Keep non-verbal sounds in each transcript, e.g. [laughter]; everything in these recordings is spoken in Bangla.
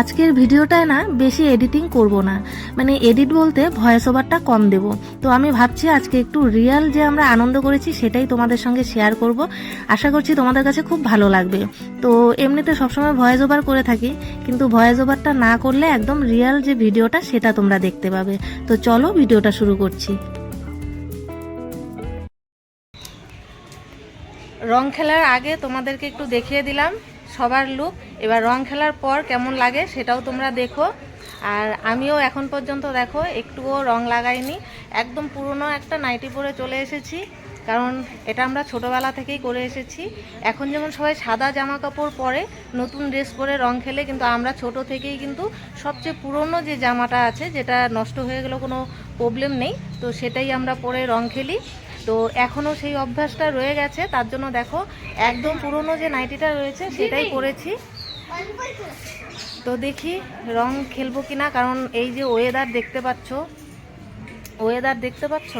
আজকের ভিডিওটায় না বেশি এডিটিং করব না। মানে এডিট বলতে ভয়েস ওভারটা কম দেব। তো আমি ভাবছি আজকে একটু রিয়েল যে আমরা আনন্দ করেছি সেটাই তোমাদের সঙ্গে শেয়ার করব। আশা করছি তোমাদের কাছে খুব ভালো লাগবে। তো এমনিতে সবসময় ভয়েস ওভার করে থাকি, কিন্তু ভয়েস ওভারটা না করলে একদম রিয়েল যে ভিডিওটা সেটা তোমরা দেখতে পাবে। তো চলো ভিডিওটা শুরু করছি। রং খেলার আগে তোমাদেরকে একটু দেখিয়ে দিলাম। সবার লুক এবার রং খেলার পর কেমন লাগে সেটাও তোমরা দেখো। আর আমিও এখন পর্যন্ত দেখো, একটুও রং লাগাইনি। একদম পুরনো একটা নাইটি পরে চলে এসেছি, কারণ এটা আমরা ছোটোবেলা থেকেই করে এসেছি। এখন যেমন সবাই সাদা জামা কাপড় পরে, নতুন ড্রেস পরে রং খেলে, কিন্তু আমরা ছোট থেকেই কিন্তু সবচেয়ে পুরনো যে জামাটা আছে, যেটা নষ্ট হয়ে গেলেও কোনো প্রবলেম নেই। তো সেটাই আমরা পরে রং খেলি। তো এখনও সেই অভ্যাসটা রয়ে গেছে। তার জন্য দেখো একদম পুরনো যে নাইটিটা রয়েছে সেটাই পরেছি। তো দেখি রং খেলব কিনা কারণ এই যে ওয়েদার দেখতে পাচ্ছ ওয়েদার দেখতে পাচ্ছ?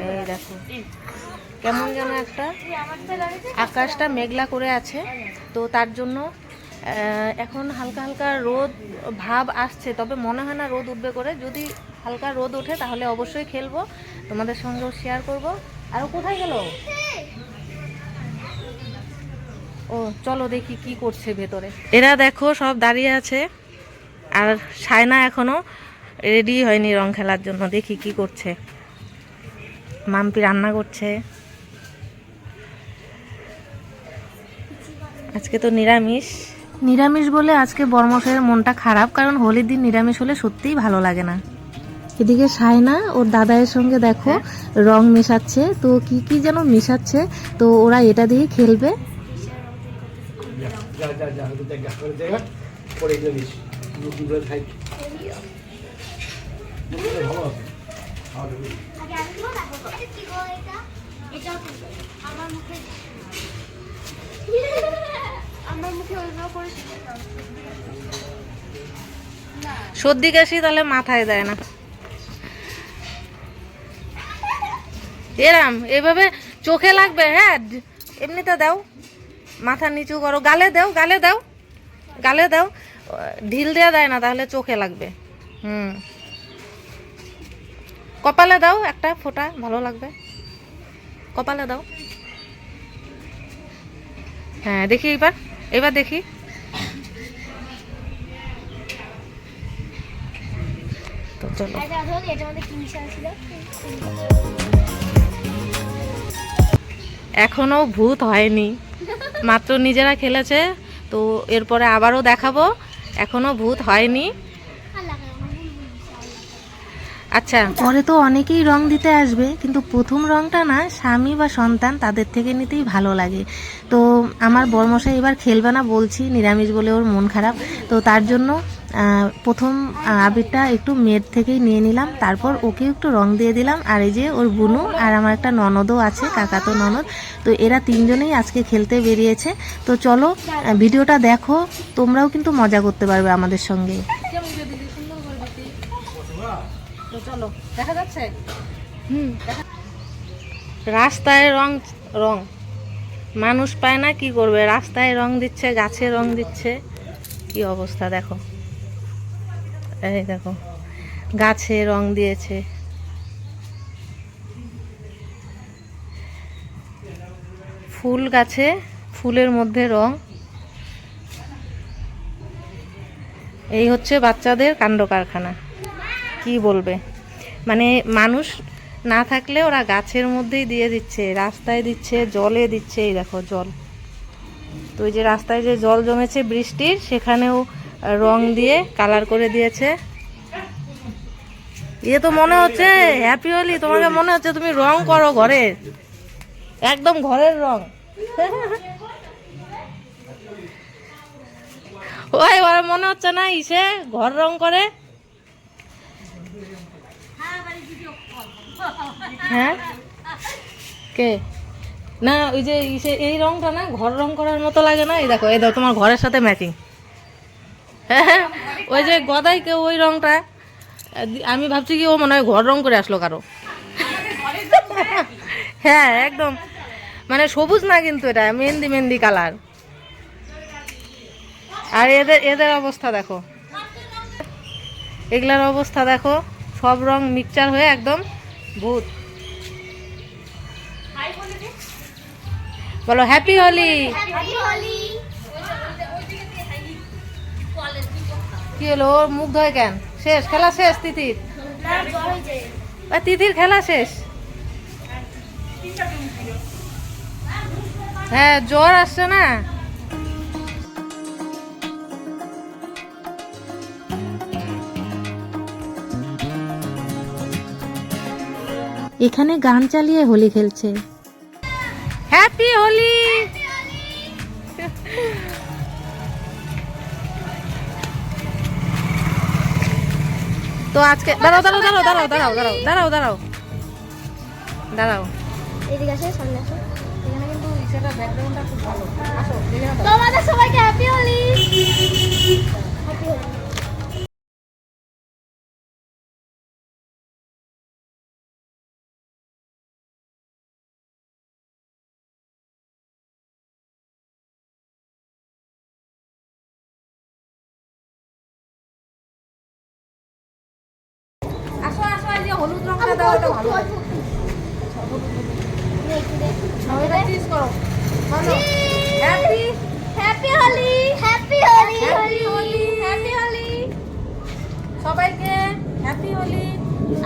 এই দেখো কেমন যেন একটা আকাশটা মেঘলা করে আছে। তো তার জন্য এখন হালকা হালকা রোদ ভাব আসছে, তবে মনে হয় না রোদ উঠবে করে। যদি হালকা রোদ ওঠে, তাহলে অবশ্যই খেলব। তোমাদের সঙ্গেও শেয়ার করব। আর কোথায় গেল? ও, চলো দেখি কি করছে ভেতরে। এরা দেখো, সব দাঁড়িয়ে আছে। আর সায়না এখনও রেডি হয়নি রং খেলার জন্য। দেখি কি করছে। মাম্পি রান্না করছে। আজকে তো নিরামিষ। নিরামিষ বলে আজকে বর্মশের মনটা খারাপ কারণ হোলির দিন নিরামিষ হলে সত্যিই ভালো লাগে না। এদিকে সায়না ওর দাদায়ের সঙ্গে দেখো রং মেশাচ্ছে তো কি কি যেন মেশাচ্ছে তো ওরা এটা দিয়ে খেলবে। আমার মুখে সর্দি কাশি তাহলে মাথায় দেয় না। এরাম, এভাবে চোখে লাগবে হ্যাঁ এমনিতে দাও। মাথা নিচু করো, গালে দাও গালে দাও গালে দাও। ঢিল দেওয়া দেয় না, তাহলে চোখে লাগবে। হুম। কপালে দাও একটা ফোঁটা, ভালো লাগবে। কপালে দাও। হ্যাঁ দেখি এবার এবার দেখি। তো চলো। ছিল। এখনও ভূত হয়নি। মাত্র নিজেরা খেলেছে তো এরপরে আবারও দেখাবো। এখনও ভূত হয়নি আর লাগাও না বুলবুল আচ্ছা। পরে তো অনেকেই রং দিতে আসবে, কিন্তু প্রথম রংটা না স্বামী বা সন্তান তাদের থেকে নিতেই ভালো লাগে। তো আমার বরমশাই এবার খেলবে না বলছি, নিরামিষ বলে ওর মন খারাপ। তো তার জন্য প্রথম আবিরটা একটু মেয়ের থেকেই নিয়ে নিলাম, তারপর ওকে একটু রং দিয়ে দিলাম। আর এই যে ওর বুনু আর আমার একটা ননদও আছে, কাকাতো ননদ। তো এরা তিনজনেই আজকে খেলতে বেরিয়েছে। তো চলো ভিডিওটা দেখো, তোমরাও কিন্তু মজা করতে পারবে আমাদের সঙ্গে। তো চলো দেখা যাচ্ছে? হুম। রাস্তায় রং রং। মানুষ পায় না কি করবে? রাস্তায় রং দিচ্ছে গাছে রং দিচ্ছে। কি অবস্থা দেখো। এই দেখো গাছে রং দিয়েছে। ফুল গাছে ফুলের মধ্যে রং। এই হচ্ছে বাচ্চাদের কাণ্ড কারখানা। কি বলবে? মানে মানুষ না থাকলে ওরা গাছের মধ্যেই দিয়ে দিচ্ছে, রাস্তায় দিচ্ছে, জলে দিচ্ছে, এই দেখো জল। তো ওই যে রাস্তায় যে জল জমেছে বৃষ্টির, সেখানেও রং দিয়ে কালার করে দিয়েছে। ইয়ে তো মনে হচ্ছে হ্যাপি হলি তোমাকে মনে হচ্ছে তুমি রং করো ঘরে। একদম ঘরের রং। ওই ওরা মনে হচ্ছে না ইসে ঘর রং করে। হ্যাঁ? কে? না, ওই যে এই রংটা না, ঘর রং করার মতো লাগে না? এই দেখো এই দেখো, তোমার ঘরের সাথে ম্যাচিং হ্যাঁ? ওই যে গদাই কেউ ওই রংটা। আমি ভাবছি কি ও মনে হয় ঘর রং করে আসলো কারও। হ্যাঁ একদম। মানে সবুজ না কিন্তু এটা, মেহেন্দি মেহেন্দি কালার। আর এদের এদের অবস্থা দেখো। এগুলার অবস্থা দেখো, সব রং মিক্সচার হয়ে একদম ভূত বলো হ্যাপি হোলি কি হলো ওর মুখ ধোয় কেন? শেষ খেলা শেষ তিথির? তিথির খেলা শেষ। হ্যাঁ জ্বর আসছে না? এখানে গান চালিয়ে হোলি খেলছে। হ্যাপি হোলি তো আজকে দাঁড়াও দাঁড়াও দাঁড়াও দাঁড়াও দাঁড়াও দাঁড়াও দাঁড়াও দাঁড়াও। দাঁড়াও। এদিকে আসে সামনে আসো। এখানে কিন্তু ব্যাকগ্রাউন্ডটা খুব ভালো। আসো তোমাদের সবাইকে হ্যাপি হোলি হলুদ রংটা দাও এটা ভালো এটা চিজ করো। বলো happy happy Holi happy Holi happy Holi happy Holi সবাইকে হ্যাপি হোলি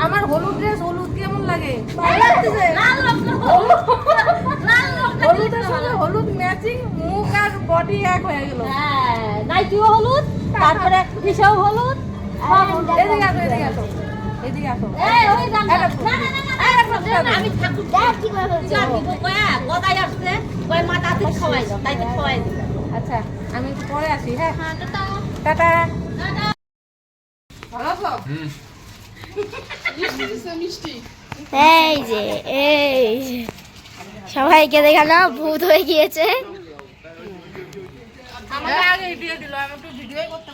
আমার হলুদ ড্রেস হলুদ কেমন লাগে? ভালো লাগতেছে? লাল রং লাল রং হলুদের সঙ্গে হলুদ ম্যাচিং মুখ আর বডি এক হয়ে গেল। নাইটিও হলুদ তারপরে [laughs] হিসাব হলুদ। এদিকে আসো এদিকে আসো। এদিকে আসো। এই না আমি আচ্ছা আমি পরে আসি হ্যাঁ? হ্যাঁ এই যে এই সবাইকে দেখানো ভূত হয়ে গিয়েছে। আমাকে আগে ভিডিও দিল আমি একটু ভিডিও করতে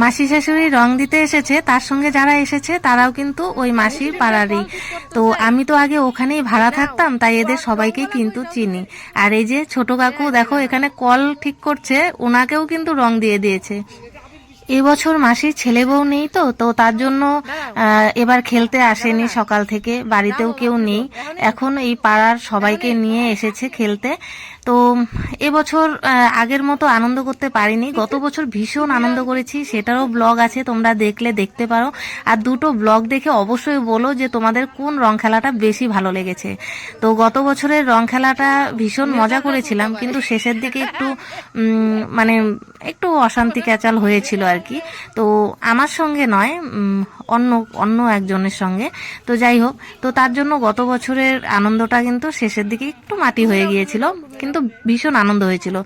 মাসি শাশুড়ি রং দিতে এসেছে, তার সঙ্গে যারা এসেছে, তারাও কিন্তু ওই মাসির পাড়ারই। তো আমি তো আগে ওখানেই ভাড়া থাকতাম, তাই এদের সবাইকে কিন্তু চিনি। আর এই যে ছোট কাকু, দেখো এখানে কল ঠিক করছে ওনাকেও কিন্তু রং দিয়ে দিয়েছে। এবছর মাসির ছেলে বউ নেই তো তো তার জন্য এবার খেলতে আসেনি সকাল থেকে, বাড়িতেও কেউ নেই। এখন এই পাড়ার সবাইকে নিয়ে এসেছে খেলতে। তো এবছর আগের মতো আনন্দ করতে পারিনি। গত বছর ভীষণ আনন্দ করেছি। সেটারও ব্লগ আছে, তোমরা দেখলে, দেখতে পারো। আর দুটো ব্লগ দেখে অবশ্যই বলো যে তোমাদের কোন রং খেলাটা বেশি ভালো লেগেছে। তো গত বছরের রং খেলাটা ভীষণ মজা করেছিলাম, কিন্তু শেষের দিকে একটু মানে একটু অশান্তি ক্যাচাল হয়েছিল আর কি। তো আমার সঙ্গে নয় অন্য অন্য একজনের সঙ্গে। তো যাই হোক, তো তার জন্য গত বছরের আনন্দটা কিন্তু শেষের দিকে একটু মাটি হয়ে গিয়েছিল। কিন্তু ভীষণ আনন্দ হয়েছিল।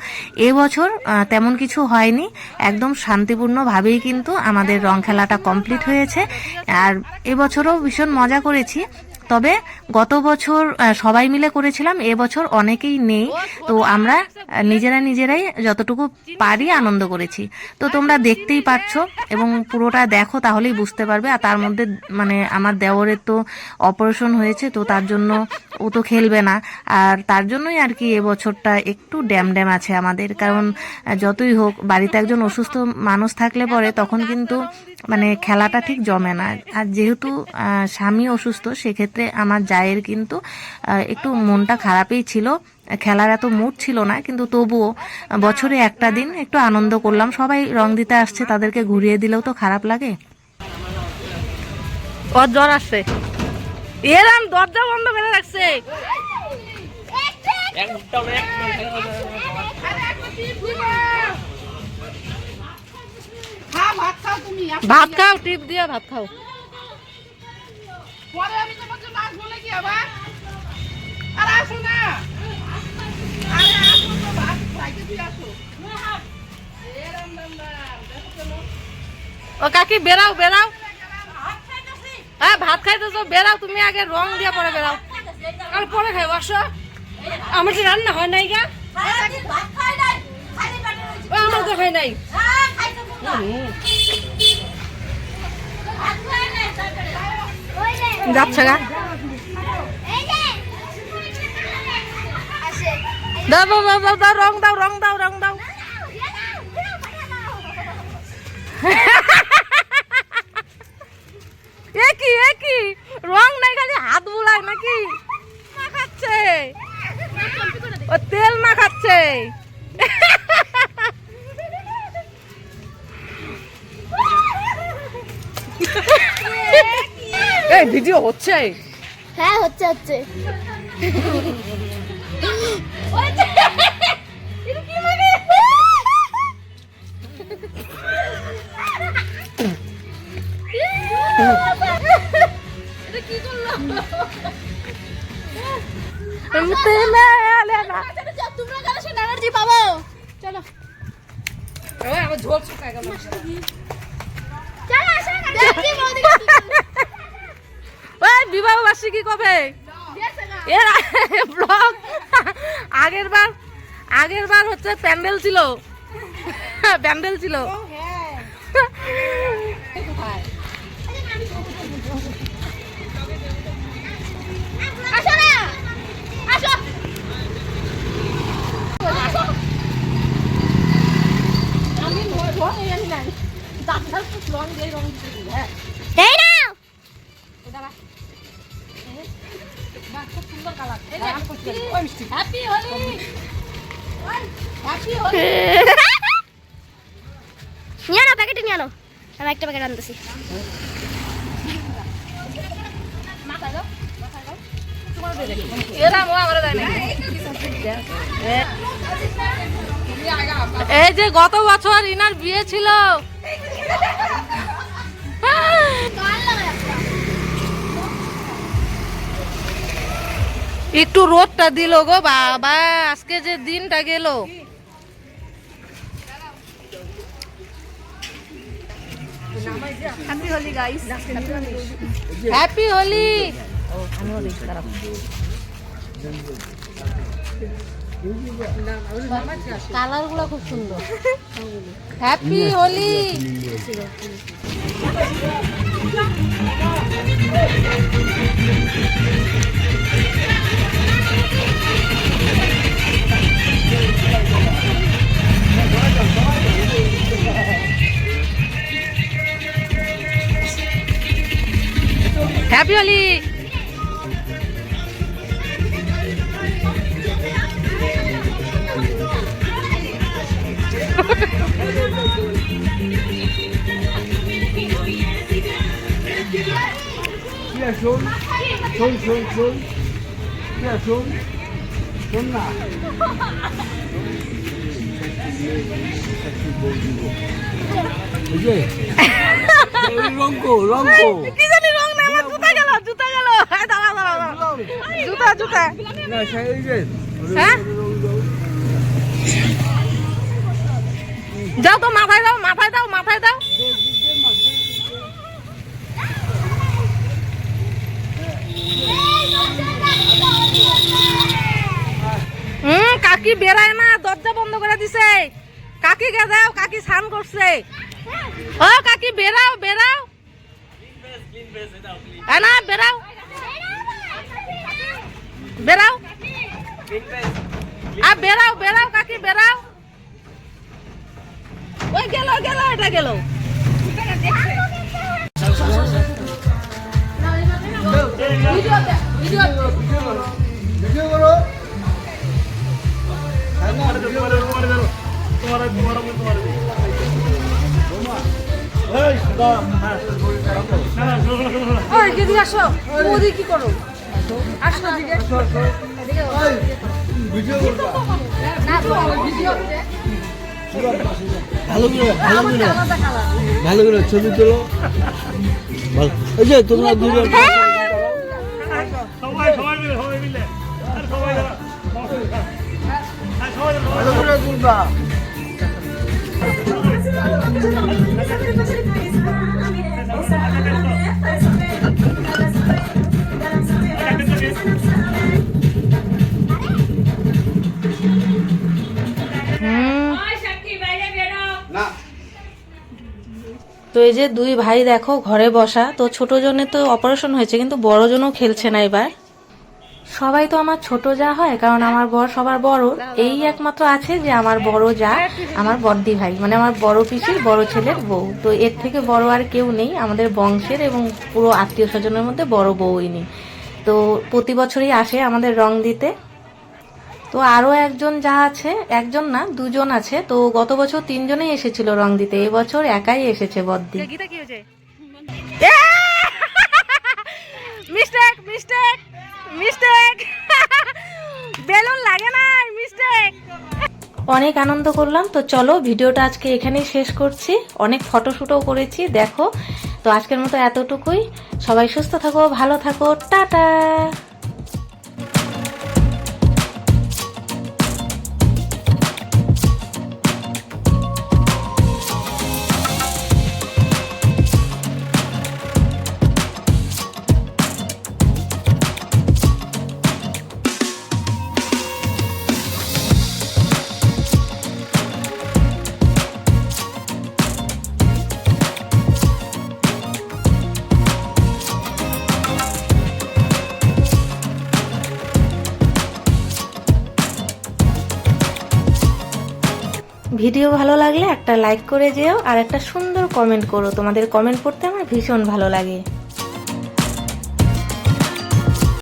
এবছর তেমন কিছু হয়নি। একদম শান্তিপূর্ণভাবেই কিন্তু আমাদের রং খেলাটা কমপ্লিট হয়েছে। আর এবছরও ভীষণ মজা করেছি। তবে গত বছর সবাই মিলে করেছিলাম এবছর অনেকেই নেই। তো আমরা নিজেরা নিজেরাই যতটুকু পারি আনন্দ করেছি। তো তোমরা দেখতেই পাচ্ছো এবং পুরোটা দেখো, তাহলেই বুঝতে পারবে। আর তার মধ্যে মানে আমার দেওরের তো অপারেশন হয়েছে, তো তার জন্য ও তো খেলবে না। আর তার জন্যই আর কি এবছরটা একটু ড্যাম ড্যাম আছে আমাদের। কারণ যতই হোক, বাড়িতে একজন অসুস্থ মানুষ থাকলে পরে তখন কিন্তু মানে খেলাটা ঠিক জমে না আর যেহেতু স্বামী অসুস্থ সেক্ষেত্রে আমার জায়ের কিন্তু একটু মনটা খারাপই ছিল খেলার এত মুড ছিল না কিন্তু তবুও বছরে একটা দিন একটু আনন্দ করলাম সবাই রং দিতে আসছে তাদেরকে ঘুরিয়ে দিলেও তো খারাপ লাগে ওর জ্বর আসছে এরাম দরজা বন্ধ করে রাখছে ভাত খাও টিপ দিয়ে ভাত খাও। পরে আমি আবার? আর আসো না। আরে আসো তো ভাত খাইতে আসো। ও কাকি বেরাও বেরাও হ্যাঁ ভাত খাইতেছো বেরাও তুমি আগে রং দিয়ে পরে বেরাও আর পরে খাই বসো আমার তো রান্না হয় নাই গা। ও, আমার তো হয় নাই। যাচ্ছে গা। দাও দাও রং দাও রং দাও রং দাও। [laughs] একই একই রং নাই খালি, হাত বুলায় নাকি? না খাচ্ছে। ও তেল না খাচ্ছে। ভিডিও হচ্ছে। হ্যাঁ হচ্ছে হচ্ছে। তোমরা সে পাবো। চলো। আমার ঝোল শুকায় গেল। চলো আসো না দেখি বৌদিকে ওই বিবাহ বার্ষিকী কবে? এর ব্লগ আগের বার আগের বার হচ্ছে প্যান্ডেল ছিল। প্যান্ডেল ছিল। আসো না। আসো এই নাও নিয়ে নাও প্যাকেটে নিয়ে আমি একটা প্যাকেট আনতেছি। এই যে গত বছর ইনার বিয়ে ছিল। একটু রোদটা দিল গো বাবা আজকে যে দিনটা গেল। হ্যাপি হোলি কালারগুলো খুব সুন্দর। হ্যাপি হোলি হ্যাপি হোলি কি আর শোন শোন শোন শোন শোন না। রঙ্কো রঙ্কো কি জানি রং না আমার জুতা গেল জুতা গেল। দাঁড়া দাঁড়া দাঁড়া। জুতা জুতা। না সেই যে। হ্যাঁ? যাও তো মাথায় দাও মাথায় দাও মাথায় দাও হুম কাকি বেড়ায় না? দরজা বন্ধ করে দিছে। কাকি গে যাও, কাকি স্নান করছে। ও, কাকি বেরাও বেরাও না বেরাও বেরাও আ বেরাও বেরাও কাকি বেরাও ওই গেল গেল, এটা গেল। ভিডিও ভিডিও করো। আসো। কি করো? আসো। ভালো করে ভালো করে ভালো করে ছবি তোলো। ভালো। এই যে তোমরা দুজন ভালো করে তুলবা না। তো এই যে দুই ভাই দেখো ঘরে বসা তো ছোট জনের তো অপারেশন হয়েছে কিন্তু বড় জনও খেলছে না এবার। সবাই তো আমার ছোট যা হয় কারণ আমার বর সবার বড়। এই একমাত্র আছে যে আমার বড় যা আমার বদ্দি ভাই মানে আমার বড় পিসির বড় ছেলের বউ। তো এর থেকে বড় আর কেউ নেই আমাদের বংশের এবং পুরো আত্মীয় স্বজনের মধ্যে বড় বউই নেই। তো প্রতি বছরই আসে আমাদের রং দিতে। তো আরও একজন যা আছে একজন না দুজন আছে। তো গত বছর তিনজনেই এসেছিল রং দিতে এবছর একাই এসেছে বদ্দি গীতা কি হয়েছে মিস্টেক মিস্টেক মিস্টেক বেলুন লাগে না মিস্টেক অনেক আনন্দ করলাম। তো চলো, ভিডিওটা আজকে এখানেই শেষ করছি। অনেক ফটোশুটও করেছি, দেখো। তো আজকের মতো এতটুকুই। সবাই সুস্থ থাকো, ভালো থাকো। টাটা! ভিডিও ভালো লাগলে একটা লাইক করে যেও আর একটা সুন্দর কমেন্ট করো। তোমাদের কমেন্ট পড়তে আমার ভীষণ ভালো লাগে।